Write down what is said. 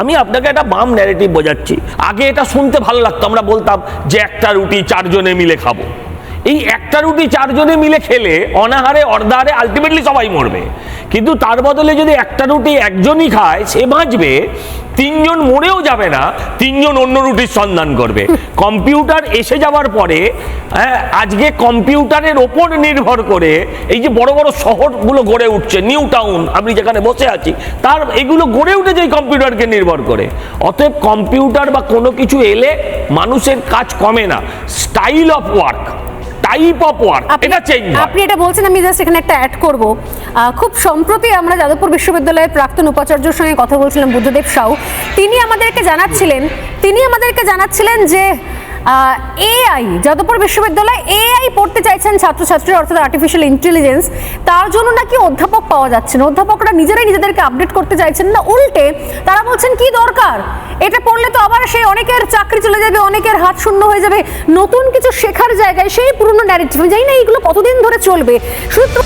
আমি আপনাকে একটা বাম ন্যারেটিভ বোঝাচ্ছি। আগে এটা শুনতে ভালো লাগতো, আমরা বলতাম যে একটা রুটি চারজনে মিলে খাব। এই একটা রুটি চারজনে মিলে খেলে অনাহারে অর্ধাহারে আলটিমেটলি সবাই মরবে। কিন্তু তার বদলে যদি একটা রুটি একজনই খায় সে বাঁচবে তিনজন মরেও যাবে না তিনজন অন্য রুটির সন্ধান করবে। কম্পিউটার এসে যাওয়ার পরে হ্যাঁ, আজকে কম্পিউটারের ওপর নির্ভর করে এই যে বড় বড় শহরগুলো গড়ে উঠছে নিউ টাউন আমি যেখানে বসে আছি তার এগুলো গড়ে উঠেছে এই কম্পিউটারকে নির্ভর করে। অতএব কম্পিউটার বা কোনো কিছু এলে মানুষের কাজ কমে না। Style of work. Type of work এটা চেঞ্জ আপনি এটা বলছেন আমি জাস্ট এখানে একটা অ্যাড করব। খুব সম্প্রতি আমরা যাদবপুর বিশ্ববিদ্যালয়ের প্রাক্তন উপাচার্যর সঙ্গে কথা বলছিলাম বুদ্ধদেব সাউ। তিনি আমাদেরকে জানাচ্ছিলেন তিনি আমাদেরকে জানাচ্ছিলেন যে এআই যাদবপুর বিশ্ববিদ্যালয়ে এআই পড়তে চাইছেন ছাত্রছাত্রীরা, অর্থাৎ আর্টিফিশিয়াল ইন্টেলিজেন্স তার জন্য নাকি অধ্যাপক পাওয়া যাচ্ছে না। অধ্যাপকরা নিজেরাই নিজেদেরকে আপডেট করতে চাইছেন না, উল্টে তারা বলছেন, কি দরকার? এটা পড়লে তো আবার সেই অনেকের চাকরি চলে যাবে, অনেকের হাত শূন্য হয়ে যাবে। নতুন কিছু শেখার জায়গায় সেই পুরনো ন্যারেটিভ জানি না এইগুলো কতদিন ধরে চলবে। শুধু